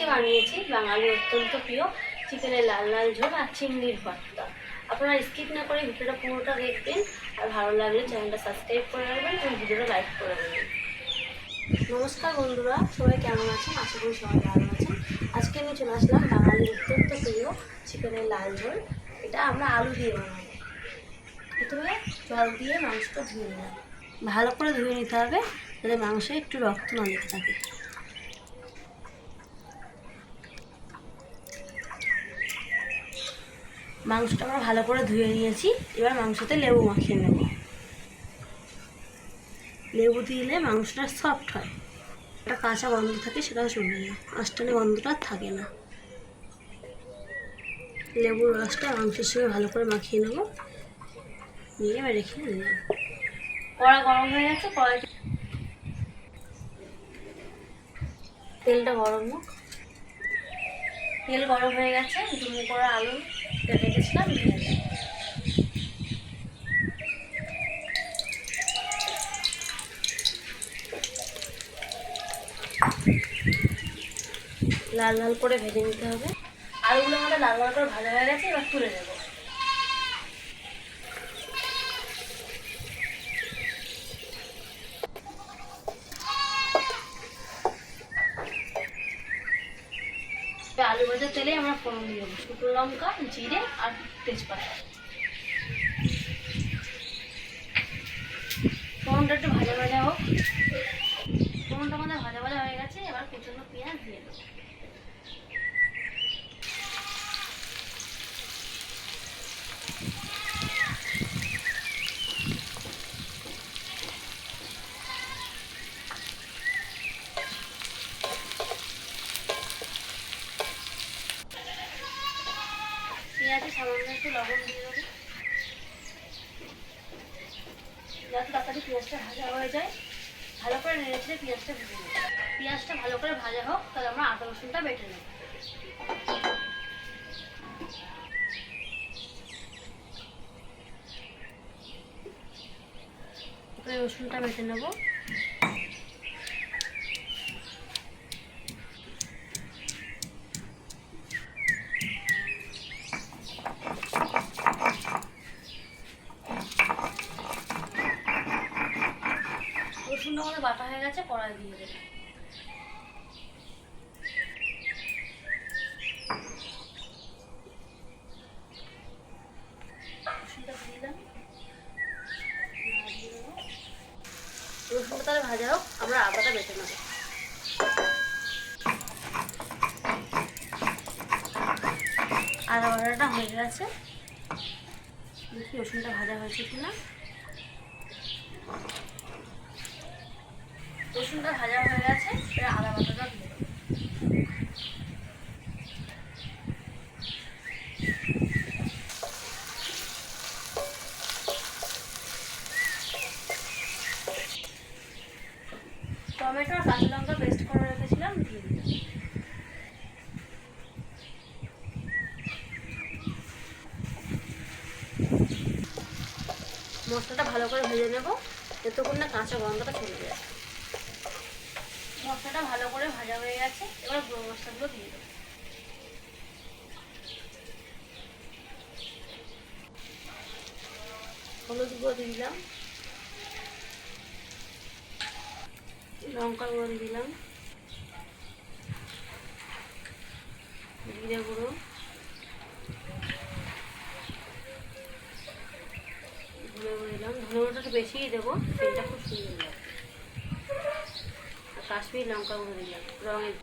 আজকে বানিয়েছি বাঙালি অত্যন্ত প্রিয় চিকেনের লাল লাল ঝোল আর চিংড়ির ভর্তা। আপনারা স্কিপ না করে ভিডিওটা পুরোটা দেখবেন, আর ভালো লাগলে চ্যানেলটা সাবস্ক্রাইব করে রাখবেন এবং ভিডিওটা লাইক করে দেবেন নমস্কার বন্ধুরা, সবাই কেমন আছেন? আশা করি সবাই ভালো আছেন। আজকে আমি চলে আসলাম বাঙালির অত্যন্ত প্রিয় চিকেনের লাল ঝোল। এটা আমরা আলু দিয়ে বানাবো। প্রথমে জল দিয়ে মাংসটা ধুয়ে নিলাম ভালো করে ধুয়ে নিতে হবে, যাতে মাংসে একটু রক্ত না থাকে। মাংসটা আমরা ভালো করে ধুয়ে নিয়েছি। এবার মাংসতে লেবু মাখিয়ে নেব। লেবু দিলে মাংসটা সফট হয়। একটা কাঁচা গন্ধ থাকে সেটাও শুনে যায় মাঝখানে গন্ধটা থাকে না। লেবুর রসটা মাংসের সঙ্গে ভালো করে মাখিয়ে নেব। নিয়ে এবার রেখে নিলাম কড়া গরম হয়ে গেছে কড়াই তেলটা গরম হোক। তেল গরম হয়ে গেছে ডুমো করা আলু। লাল লাল করে ভেজে নিতে হবে। আলুগুলো আমাদের লাল লাল করে ভাজা হয়ে গেছে, এবার তুলে দেবো এবার তেলে আমরা ফোড়ন দিয়ে দেবো। শুকনো লঙ্কা, জিরে আর তেজপাতা। ফোড়নটা একটু ভাজা ভাজা হোক। ফোড়নটা আমাদের ভাজা ভাজা হয়ে গেছে, এবার কুচনো পেঁয়াজ দিয়ে দেবো পেঁয়াজে সামান্য একটু লবণ দিয়ে দেবো যাতে তাড়াতাড়ি পেঁয়াজটা ভাজা যায়, ভালো করে নেড়ে ছেড়ে পেঁয়াজটা ভেজে নেব পেঁয়াজটা ভালো করে ভাজা হোক, তাহলে আমরা আদা রসুনটা বেটে নেব। রসুনটা বেটে নেব রসুনটা গেছে কড়াই দিয়ে দেবো। তাহলে ভাজা হোক, আমরা আদাটা বেটে নেব। আদা বাটাটা হয়ে গেছে। দেখি রসুনটা ভাজা হয়েছে কিনা। রসুনটা ভাজা হয়ে গেছে এবার আদা বাটাটা দিয়ে টমেটো আর কাঁচা লঙ্কা পেস্ট করে রেখেছিলাম, দিয়ে দিলাম। মশলাটা ভালো করে ভেজে নেব যতক্ষণ না কাঁচা গন্ধটা চলে যায় মশলাটা ভালো করে ভাজা হয়ে গেছে, এবার গুঁড়ো মশলাগুলো দিয়ে দেবো। হলুদ গুঁড়ো দিয়ে দিলাম। লঙ্কা গুঁড়ো দিয়ে দিলাম। জিরে গুঁড়ো। গুঁড়ো দিলাম। ধনে গুঁড়োটা একটু বেশিই দেবো তেলটা খুব সুন্দর লাগে কাশ্মীর লঙ্কা গুঁড়ো দিলাম, রঙের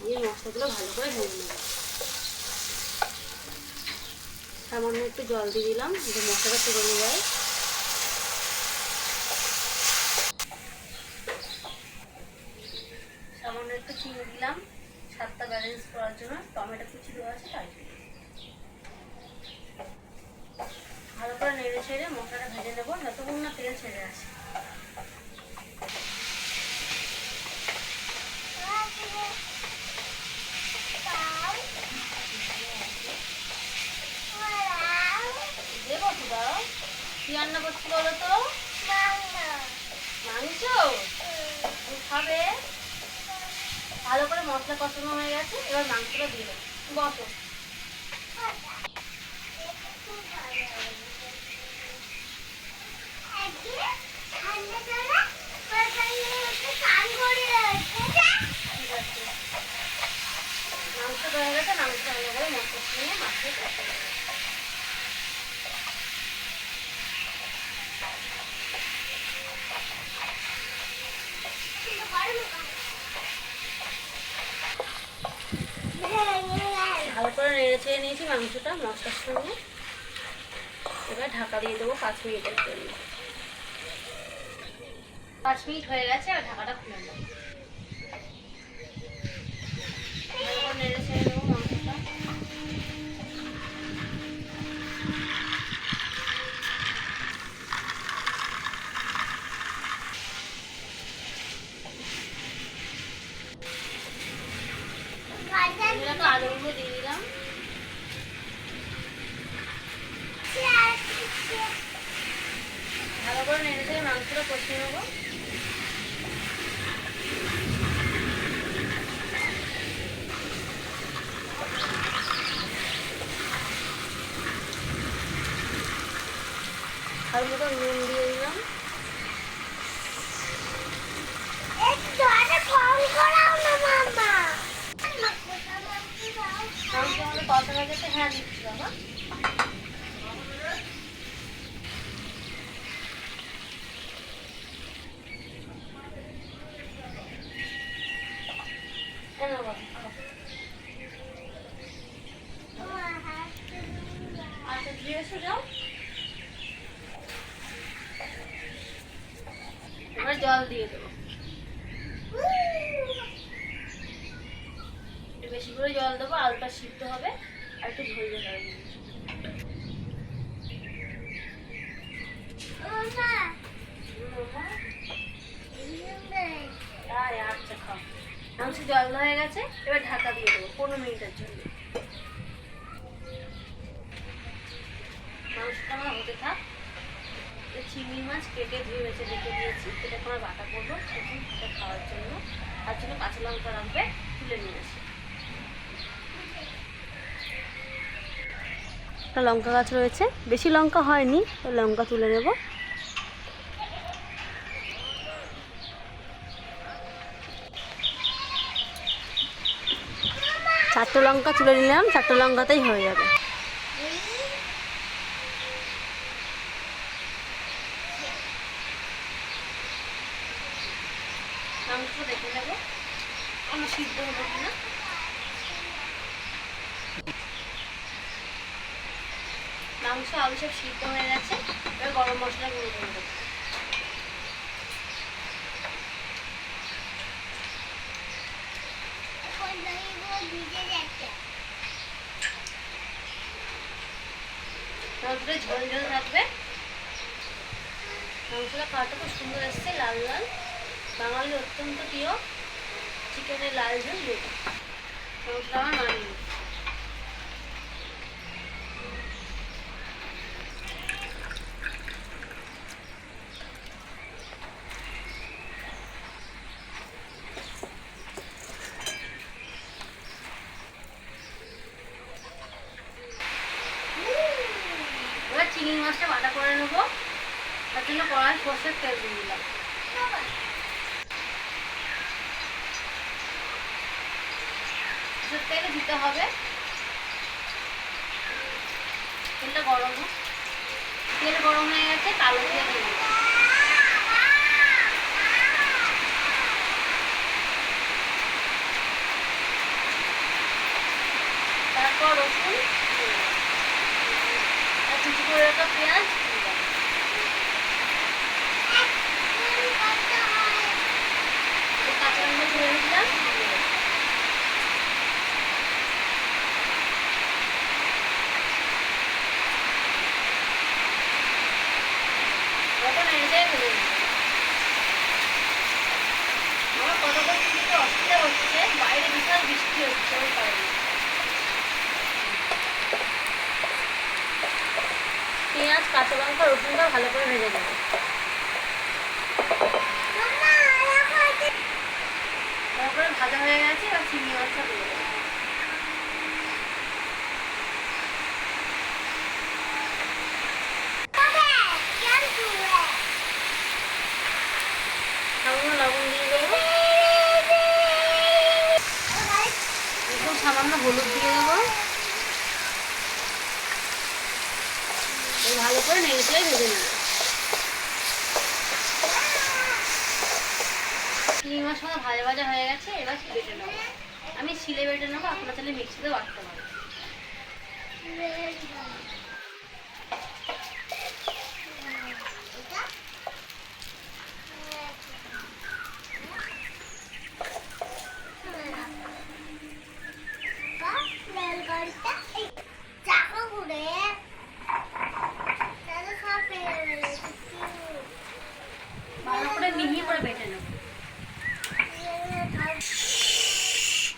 দিয়ে মশলাগুলো ভালো করে ভেজে নেব। সামান্য একটু জল দিয়ে দিলাম, যাতে মশলাটা পুরোনো যায়। সামান্য একটু চিনি দিলাম, স্বাদটা ব্যালেন্স করার জন্য। টমেটো কুচি দেওয়া আছে, তাই জন্য। ভালো করে নেড়ে ছেড়ে মশলাটা ভেজে নেব যতক্ষণ না তেল ছেড়ে আসে দেবো তো দাও কি রান্না করছি বলো তো মাংস। খাবে ভালো করে মশলা কষানো হয়ে গেছে, এবার মাংসটা দিয়ে দেবো। বসো। মাংস হয়ে গেছে মাংসটা ভালো করে মশলা নিয়ে মাখিয়ে কষা দেবো ভালো করে নেড়ে নিয়েছি মাংসটা মশলার সঙ্গে। এবার ঢাকা দিয়ে দেবো পাঁচ মিনিটের জন্য। পাঁচ মিনিট হয়ে গেছে, আর ঢাকাটা খুলে দেবো ভালো করে নেড়ে ছেড়ে দেবো মাংসটা এগুলো তো আলুগুলো দিয়ে দিলাম ভালো করে নেড়ে কষিয়ে নেব। আর মতো নুন দিয়ে দিলাম মাংস আমাদের কত হয়ে গেছে হ্যাঁ দিচ্ছি বাবা এই নাও বাবা, খাও। এসো যাও। এবার জল দিয়ে দেবো। বেশি করে জল দেবো আলুটা সিদ্ধ হবে আর একটু ঝোল হবে আচ্ছা খাও। মাংস জল হয়ে গেছে এবার ঢাকা দিয়ে দেবো পনেরো মিনিটের জন্য। আমার হতে থাক। চিংড়ি মাছ কেটে ধুয়ে বেছে রেখে দিয়েছি। এটা তোমার বাটা করব সেদিন এটা খাওয়ার জন্য। তার জন্য কাঁচা লঙ্কা রাখবে তুলে নিয়ে আসি। একটা লঙ্কা গাছ রয়েছে। বেশি লঙ্কা হয়নি লঙ্কা তুলে নেব। চারটে লঙ্কা তুলে নিলাম, চারটে লঙ্কাতেই হয়ে যাবে। মাংস দেখে নেব। আমার সিদ্ধ হলো কিনা। মাংস, আলু সব সিদ্ধ হয়ে গেছে। এবার গরম মশলা গুঁড়ো করে দেবো ঝোল ঝোল থাকবে। মাংসটা কাটা খুব সুন্দর এসছে, লাল লাল। বাঙালির অত্যন্ত প্রিয় চিকেনের লাল ঝোল মানিয়ে চিংড়ি মাছটা বাটা করে নেব। তার জন্য কড়াই সর্ষের তেল দিয়ে দিলাম। সর্ষের তেল দিতে হবে। তেলটা গরম তেল গরম হয়ে গেছে, কালো দিয়ে তারপর রসুন কুচি করে রাখা পেঁয়াজ দিয়ে দিলাম। এই কাঁচা লঙ্কা তুলে রেখেছিলাম দিয়ে দিলাম। ওটা নেড়ে চেড়ে তুলে নিলাম। আমার কথা বলতে একটু অসুবিধা হচ্ছে বাইরে বিশাল বৃষ্টি হচ্ছে ওই কারণে পেঁয়াজ কাঁচা লঙ্কা রসুনটা ভালো করে ভেজে দেবো তারপরে ভাজা ভাজা হয়ে গেছে আর চিংড়ি মাছটা দিয়ে দেবো সামান্য লবণ দিয়ে দেবো একদম সামান্য হলুদ দিয়ে দেবো এই ভালো করে নেড়ে চেড়ে ভেজে নেব চিংড়ি মাছ মতো ভাজা ভাজা হয়ে গেছে, এবার বেটে নেব। আমি শিলে বেটে নেব আপনার তাহলে মিক্সিতে বাটতে পারেন ভালো করে মিহি করে বেটে নেব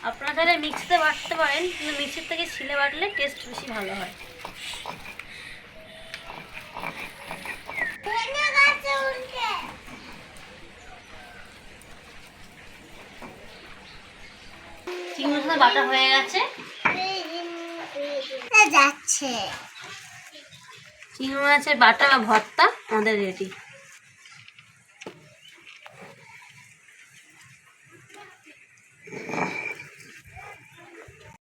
আপনারা চাইলে মিক্সিতে বাটতে পারেন কিন্তু মিক্সির থেকে শিলে বাটলে টেস্ট বেশি ভালো হয়। চিংড়ি বাটা হয়ে গেছে। যাচ্ছে। চিংড়ি মাছের বাটা বা ভর্তা আমাদের রেডি